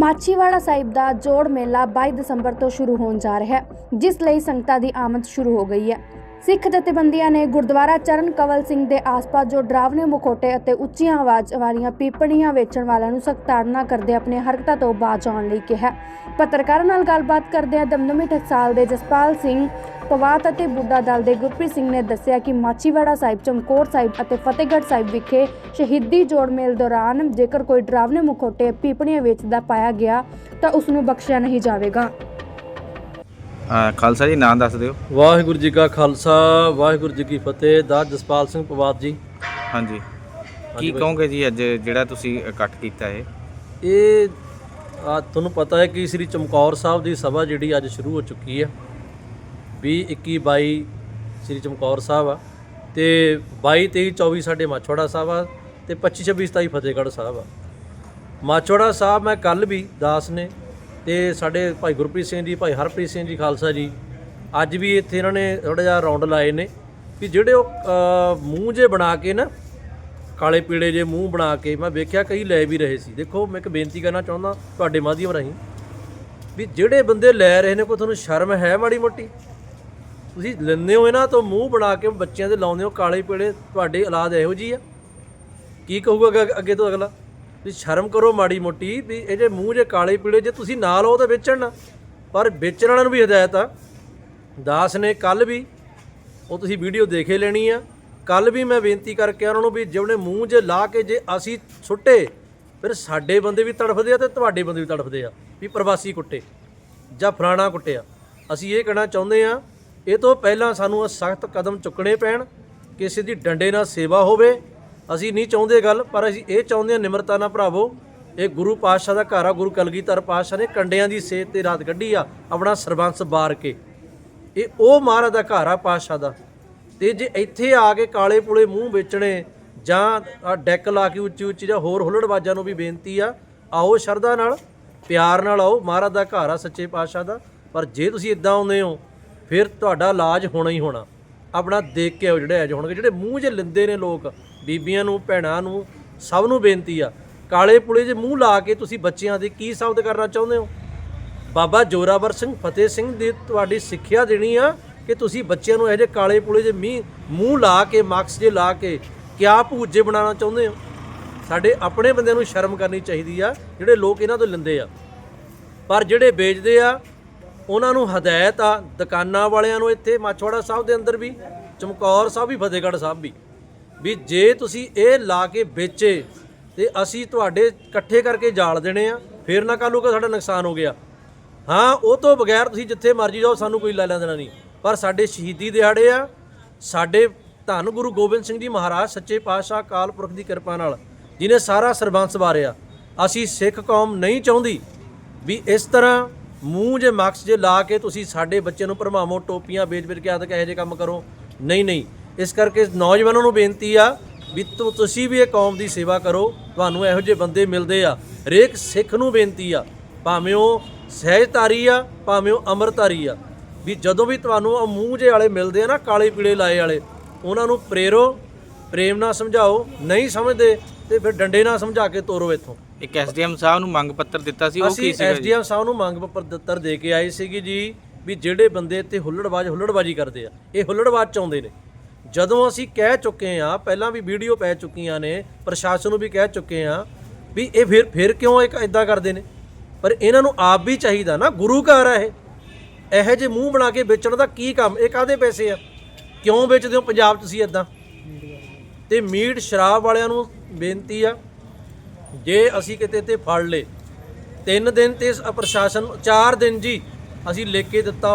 ਮਾਛੀਵਾੜਾ ਸਾਹਿਬ ਦਾ ਜੋੜ ਮੇਲਾ 22 ਦਸੰਬਰ ਤੋਂ ਸ਼ੁਰੂ ਹੋਣ ਜਾ ਰਿਹਾ ਹੈ, ਜਿਸ ਲਈ ਸੰਗਤਾਂ ਦੀ ਆਮਦ ਸ਼ੁਰੂ ਹੋ ਗਈ ਹੈ। ਸਿੱਖ ਜਥੇਬੰਦੀਆਂ ਨੇ ਗੁਰਦੁਆਰਾ ਚਰਨ ਕਵਲ ਸਿੰਘ ਦੇ ਆਸ-ਪਾਸ ਜੋ ਡਰਾਵਨੇ ਮੁਖੋਟੇ ਅਤੇ ਉੱਚੀਆਂ ਆਵਾਜ਼ ਵਾਲੀਆਂ ਪੀਪਣੀਆਂ ਵੇਚਣ ਵਾਲਿਆਂ ਨੂੰ ਸਖਤ ਤਾੜਨਾ ਕਰਦੇ ਆਪਣੇ ਹਰਕਤਾਂ ਤੋਂ ਬਾਜ਼ ਆਉਣ ਲਈ ਕਿਹਾ ਪੱਤਰਕਾਰਾਂ ਨਾਲ ਗੱਲਬਾਤ ਕਰਦਿਆਂ ਦਮਦਮੀ ਟਕਸਾਲ ਦੇ ਜਸਪਾਲ ਸਿੰਘ ਪਵਾਤ ਅਤੇ ਬੁੱਢਾ ਦਲ ਦੇ ਗੁਰਪ੍ਰੀਤ ਸਿੰਘ ਨੇ ਦੱਸਿਆ ਕਿ ਮਾਚੀਵਾੜਾ ਸਾਹਿਬ ਚਮਕੌਰ ਸਾਹਿਬ ਅਤੇ ਫਤਿਹਗੜ੍ਹ ਸਾਹਿਬ ਵਿਖੇ ਸ਼ਹੀਦੀ ਜੋੜ ਮੇਲ ਦੌਰਾਨ ਜੇਕਰ ਕੋਈ ਡਰਾਵਨੇ ਮੁਖੋਟੇ ਪੀਪਣੀਆਂ ਵੇਚਦਾ ਪਾਇਆ ਗਿਆ ਤਾਂ ਉਸ ਨੂੰ ਬਖਸ਼ਿਆ ਨਹੀਂ ਜਾਵੇਗਾ। ਅਹ ਖਾਲਸਾ ਜੀ ਨਾਂ ਦੱਸ ਦਿਓ। ਵਾਹਿਗੁਰੂ ਜੀ ਕਾ ਖਾਲਸਾ ਵਾਹਿਗੁਰੂ ਜੀ ਕੀ ਫਤਿਹ। ਦਾ ਜਸਪਾਲ ਸਿੰਘ ਪਵਾਤ ਜੀ। ਹਾਂਜੀ। ਕੀ। ਕਹੋਗੇ ਜੀ ਅੱਜ ਜਿਹੜਾ ਤੁਸੀਂ ਇਕੱਠ ਕੀਤਾ ਹੈ ਇਹ ਆ ਤੁਹਾਨੂੰ ਪਤਾ ਹੈ ਕਿ ਸ੍ਰੀ ਚਮਕੌਰ ਸਾਹਿਬ ਦੀ ਸਭਾ ਜਿਹੜੀ ਅੱਜ ਸ਼ੁਰੂ ਹੋ ਚੁੱਕੀ ਹੈ 20 21 22 ਸ੍ਰੀ ਚਮਕੌਰ ਸਾਹਿਬ ਆ ਤੇ 22 23 24 ਸਾਡੇ ਮਾਛੋੜਾ ਸਾਹਿਬ ਆ ਤੇ 25 26 27 ਫਤਿਹਗੜ੍ਹ ਸਾਹਿਬ ਆ। ਮਾਛੋੜਾ ਸਾਹਿਬ ਮੈਂ ਕੱਲ ਵੀ ਦਾਸ ਨੇ ਤੇ ਸਾਡੇ ਭਾਈ ਗੁਰਪ੍ਰੀਤ ਸਿੰਘ ਜੀ, ਭਾਈ ਹਰਪ੍ਰੀਤ ਸਿੰਘ ਜੀ, ਖਾਲਸਾ ਜੀ, ਅੱਜ ਵੀ ਇੱਥੇ ਇਹਨਾਂ ਨੇ ਥੋੜਾ ਜਿਹਾ ਰੌਂਡ ਲਾਏ ਨੇ ਕਿ ਜਿਹੜੇ ਉਹ ਮੂੰਹ ਜੇ ਬਣਾ ਕੇ ਨਾ, ਕਾਲੇ ਪੀਲੇ ਜੇ ਮੂੰਹ ਬਣਾ ਕੇ ਮੈਂ ਵੇਖਿਆ ਕਈ ਲੈ ਵੀ ਰਹੇ ਸੀ। ਦੇਖੋ, ਮੈਂ ਇੱਕ ਬੇਨਤੀ ਕਰਨਾ ਚਾਹੁੰਦਾ ਤੁਹਾਡੇ ਮਾਧਿਅਮ ਰਾਹੀਂ ਵੀ ਜਿਹੜੇ ਬੰਦੇ ਲੈ ਰਹੇ ਨੇ ਕੋਈ ਤੁਹਾਨੂੰ ਸ਼ਰਮ ਹੈ ਮਾੜੀ ਮੋਟੀ? ਤੁਸੀਂ ਲੈਂਦੇ ਹੋ ਇਹਨਾਂ ਤੋਂ ਮੂੰਹ ਬਣਾ ਕੇ ਬੱਚਿਆਂ ਦੇ ਲਾਉਂਦੇ ਹੋ, ਕਾਲੇ ਪੀਲੇ ਤੁਹਾਡੇ ਔਲਾਦ ਇਹੋ ਜੀ ਆ। ਕੀ ਕਹੂਗਾ ਅੱਗੇ- ਤੋਂ ਅਗਲਾ? ਵੀ ਸ਼ਰਮ ਕਰੋ ਮਾੜੀ ਮੋਟੀ, ਵੀ ਇਹ ਜੇ ਮੂੰਹ ਜੇ ਕਾਲੇ ਪੀਲੇ ਜੇ ਤੁਸੀਂ ਨਾ ਲਓ ਤਾਂ ਵੇਚਣ ਨਾ। ਪਰ ਵੇਚਣ ਵਾਲਿਆਂ ਨੂੰ ਵੀ ਹਦਾਇਤ ਆ। ਦਾਸ ਨੇ ਕੱਲ ਵੀ ਉਹ ਤੁਸੀਂ ਵੀਡੀਓ ਦੇਖੇ ਲੈਣੀ ਆ। ਕੱਲ ਵੀ ਮੈਂ ਬੇਨਤੀ ਕਰਕੇ ਉਹਨਾਂ ਨੂੰ ਵੀ ਜਿਹੜੇ ਮੂੰਹ ਜੇ ਲਾ ਕੇ ਜੇ ਅਸੀਂ ਸੁੱਟੇ, ਫਿਰ ਸਾਡੇ ਬੰਦੇ ਵੀ ਤੜਫਦੇ ਆ ਤੇ ਤੁਹਾਡੇ ਬੰਦੇ ਵੀ ਤੜਫਦੇ ਆ, ਵੀ ਪ੍ਰਵਾਸੀ ਕੁੱਟੇ ਜਾਂ ਫਲਾਣਾ ਕੁੱਟਿਆ। ਅਸੀਂ ਇਹ ਕਹਿਣਾ ਚਾਹੁੰਦੇ ਆ ਇਹ ਤੋਂ ਪਹਿਲਾਂ ਸਾਨੂੰ ਸਖਤ ਕਦਮ ਚੁੱਕਣੇ ਪੈਣ, ਕਿਸੇ ਦੀ ਡੰਡੇ ਨਾਲ ਸੇਵਾ ਹੋਵੇ, ਅਸੀਂ ਨਹੀਂ ਚਾਹੁੰਦੇ ਗੱਲ, ਪਰ ਅਸੀਂ ਇਹ ਚਾਹੁੰਦੇ ਹਾਂ ਨਿਮਰਤਾ ਨਾਲ ਭਰਾਵੋ, ਇਹ ਗੁਰੂ ਪਾਤਸ਼ਾਹ ਦਾ ਘਰ ਆ, ਗੁਰੂ ਕਲਗੀਧਰ ਪਾਤਸ਼ਾਹ ਨੇ ਕੰਡਿਆਂ ਦੀ ਸੇਤ ਤੇ ਰਾਤ ਕੱਢੀ ਆ, ਆਪਣਾ ਸਰਬੰਸ ਬਾਰ ਕੇ। ਇਹ ਉਹ ਮਹਾਰਾਜ ਦਾ ਘਰ ਆ ਪਾਤਸ਼ਾਹ ਦਾ, ਤੇ ਜੇ ਇੱਥੇ ਆ ਕੇ ਕਾਲੇ ਪੁਲੇ ਮੂੰਹ ਵੇਚਣੇ, ਜਾਂ ਆਹ ਡੈਕ ਲਾ ਕੇ ਉੱਚੀ ਉੱਚੀ ਜਾਂ ਹੋਰ ਹੁੱਲੜਬਾਜ਼ਾਂ ਨੂੰ ਵੀ ਬੇਨਤੀ ਆ, ਆਓ ਸ਼ਰਧਾ ਨਾਲ, ਪਿਆਰ ਨਾਲ ਆਓ, ਮਹਾਰਾਜ ਦਾ ਘਰ ਆ ਸੱਚੇ ਪਾਤਸ਼ਾਹ ਦਾ, ਪਰ ਜੇ ਤੁਸੀਂ ਇਦਾਂ ਆਉਂਦੇ ਹੋ ਫਿਰ ਤੁਹਾਡਾ ਇਲਾਜ ਹੋਣਾ ਹੀ ਹੋਣਾ। ਆਪਣਾ ਦੇਖ ਕੇ ਆਓ ਜਿਹੜੇ ਅਜ ਹੋਣਗੇ। ਜਿਹੜੇ ਮੂੰਹ 'ਚ ਲਿੰਦੇ ਨੇ ਲੋਕ, ਬੀਬੀਆਂ ਨੂੰ, ਭੈਣਾਂ ਨੂੰ, ਸਭ ਨੂੰ ਬੇਨਤੀ ਆ, ਕਾਲੇ ਪੁਲੇ 'ਚ ਮੂੰਹ ਲਾ ਕੇ ਤੁਸੀਂ ਬੱਚਿਆਂ ਦੇ ਕੀ ਸਾਬਤ ਕਰਨਾ ਚਾਹੁੰਦੇ ਹੋ? ਬਾਬਾ ਜੋਰਾਵਰ ਸਿੰਘ, ਫਤਿਹ ਸਿੰਘ ਦੀ ਤੁਹਾਡੀ ਸਿੱਖਿਆ ਦੇਣੀ ਆ ਕਿ ਤੁਸੀਂ ਬੱਚਿਆਂ ਨੂੰ ਇਹੋ ਜਿਹੇ ਕਾਲੇ ਪੁਲੇ ਜੇ ਮੀਂਹ, ਮੂੰਹ ਲਾ ਕੇ ਮਾਕਸ ਜੇ ਲਾ ਕੇ ਕਿਆ ਭੂਜੇ ਬਣਾਉਣਾ ਚਾਹੁੰਦੇ ਹੋ? ਸਾਡੇ ਆਪਣੇ ਬੰਦਿਆਂ ਨੂੰ ਸ਼ਰਮ ਕਰਨੀ ਚਾਹੀਦੀ ਆ, ਜਿਹੜੇ ਲੋਕ ਇਹਨਾਂ ਤੋਂ ਲੈਂਦੇ ਆ। ਪਰ ਜਿਹੜੇ ਵੇਚਦੇ ਆ ਉਹਨਾਂ ਨੂੰ ਹਦਾਇਤ ਆ, ਦੁਕਾਨਾਂ ਵਾਲਿਆਂ ਨੂੰ ਇੱਥੇ ਮਾਛਵਾੜਾ ਸਾਹਿਬ ਦੇ ਅੰਦਰ ਵੀ, ਚਮਕੌਰ ਸਾਹਿਬ ਵੀ, ਫਤਿਹਗੜ੍ਹ ਸਾਹਿਬ ਵੀ ਵੀ ਜੇ ਤੁਸੀਂ ਇਹ ਲਾ ਕੇ ਵੇਚੇ ਤੇ ਅਸੀਂ ਤੁਹਾਡੇ ਇਕੱਠੇ ਕਰਕੇ ਜਾਲ ਦੇਣੇ ਆ, ਫੇਰ ਨਾ ਕੱਲ੍ਹ ਕਿ ਸਾਡਾ ਨੁਕਸਾਨ ਹੋ ਗਿਆ। ਹਾਂ, ਉਹ ਤੋਂ ਬਗੈਰ ਤੁਸੀਂ ਜਿੱਥੇ ਮਰਜ਼ੀ ਜਾਓ, ਸਾਨੂੰ ਕੋਈ ਲੈ ਲੈਣ ਦੇਣਾ ਨਹੀਂ। ਪਰ ਸਾਡੇ ਸ਼ਹੀਦੀ ਦਿਹਾੜੇ ਆ, ਸਾਡੇ ਧੰਨ ਗੁਰੂ ਗੋਬਿੰਦ ਸਿੰਘ ਜੀ ਮਹਾਰਾਜ, ਸੱਚੇ ਪਾਤਸ਼ਾਹ ਅਕਾਲ ਪੁਰਖ ਦੀ ਕਿਰਪਾ ਨਾਲ, ਜਿਨੇ ਸਾਰਾ ਸਰਬੰਸ ਵਾਰਿਆ। ਅਸੀਂ ਸਿੱਖ ਕੌਮ ਨਹੀਂ ਚਾਹੁੰਦੀ ਵੀ ਇਸ ਤਰ੍ਹਾਂ ਮੂੰਹ ਜੇ ਮਕਸ ਜੇ ਲਾ ਕੇ ਤੁਸੀਂ ਸਾਡੇ ਬੱਚੇ ਨੂੰ ਭਰਮਾਵੋ, ਟੋਪੀਆਂ ਵੇਚ-ਵੇਚ ਕੇ ਆਦਿ ਇਹੋ ਜਿਹੇ ਕੰਮ ਕਰੋ। ਨਹੀਂ ਨਹੀਂ। ਇਸ ਕਰਕੇ ਨੌਜਵਾਨਾਂ ਨੂੰ ਬੇਨਤੀ ਆ ਵੀ ਤੁ- ਤੁਸੀਂ ਵੀ ਇਹ ਕੌਮ ਦੀ ਸੇਵਾ ਕਰੋ। ਤੁਹਾਨੂੰ ਇਹੋ ਜਿਹੇ ਬੰਦੇ ਮਿਲਦੇ ਆ। ਹਰੇਕ ਸਿੱਖ ਨੂੰ ਬੇਨਤੀ ਆ, ਭਾਵੇਂ ਉਹ ਸਹਿਜਧਾਰੀ ਆ, ਭਾਵੇਂ ਉਹ ਅੰਮ੍ਰਿਤਧਾਰੀ ਆ, ਵੀ ਜਦੋਂ ਵੀ ਤੁਹਾਨੂੰ ਉਹ ਮੂੰਹ ਜੇ ਵਾਲੇ ਮਿਲਦੇ ਆ ਨਾ, ਕਾਲੇ ਪੀਲੇ ਲਾਏ ਵਾਲੇ, ਉਹਨਾਂ ਨੂੰ ਪ੍ਰੇਰੋ, ਪ੍ਰੇਮ ਨਾਲ ਸਮਝਾਓ। ਨਹੀਂ ਸਮਝਦੇ ਤੇ ਫਿਰ ਡੰਡੇ ਨਾਲ ਸਮਝਾ ਕੇ ਤੋਰੋ ਇੱਥੋਂ। ਇੱਕ ਐਸਡੀਐਮ ਸਾਹਿਬ ਨੂੰ ਮੰਗ ਪੱਤਰ ਦਿੱਤਾ ਸੀ ਉਹ ਅਸੀਂ ਕੀ ਸੀਗਾ ਜੀ? ਐਸਡੀਐਮ ਸਾਹਿਬ ਨੂੰ ਮੰਗ ਪੱਤਰ ਦਿੱਤਰ ਦੇ ਕੇ ਆਏ ਸੀਗੇ ਜੀ ਵੀ ਜਿਹੜੇ ਬੰਦੇ ਇੱਥੇ ਹੁੱਲੜਬਾਜ਼ ਹੁੱਲੜਬਾਜ਼ੀ ਕਰਦੇ ਆ ਇਹ ਹੁੱਲੜਬਾਜ਼ ਚਾਹੁੰਦੇ ਨੇ। ਜਦੋਂ ਅਸੀਂ ਕਹਿ ਚੁੱਕੇ ਆ ਪਹਿਲਾਂ ਵੀ ਵੀਡੀਓ ਪੈ ਚੁੱਕੀਆਂ ਨੇ ਪ੍ਰਸ਼ਾਸਨ ਨੂੰ ਵੀ ਕਹਿ ਚੁੱਕੇ ਆ ਵੀ ਇਹ ਫਿਰ ਫਿਰ ਕਿਉਂ ਇੱਕ ਇਦਾਂ ਕਰਦੇ ਨੇ? ਪਰ ਇਹਨਾਂ ਨੂੰ ਆਪ ਵੀ ਚਾਹੀਦਾ ਨਾ ਗੁਰੂ ਘਰ ਆ ਇਹ। ਇਹੋ ਜਿਹੇ ਮੂੰਹ ਬਣਾ ਕੇ ਵੇਚਣ ਦਾ ਕੀ ਕੰਮ ਇਹ ਕਾਦੇ ਪੈਸੇ ਆ? ਕਿਉਂ ਵੇਚਦੇ ਹੋ ਪੰਜਾਬ 'ਚ ਤੁਸੀਂ ਇਦਾਂ ਤੇ ਮੀਟ ਸ਼ਰਾਬ ਵਾਲਿਆਂ ਨੂੰ ਬੇਨਤੀ ਆ ਜੇ ਅਸੀਂ ਕਿਤੇ ਤੇ ਫੜ ਲੇ ਤਿੰਨ ਦਿਨ ਤੇ ਇਸ ਪ੍ਰਸ਼ਾਸਨ ਚਾਰ ਦਿਨ ਜੀ ਅਸੀਂ ਲਿਖ ਕੇ ਦਿੱਤਾ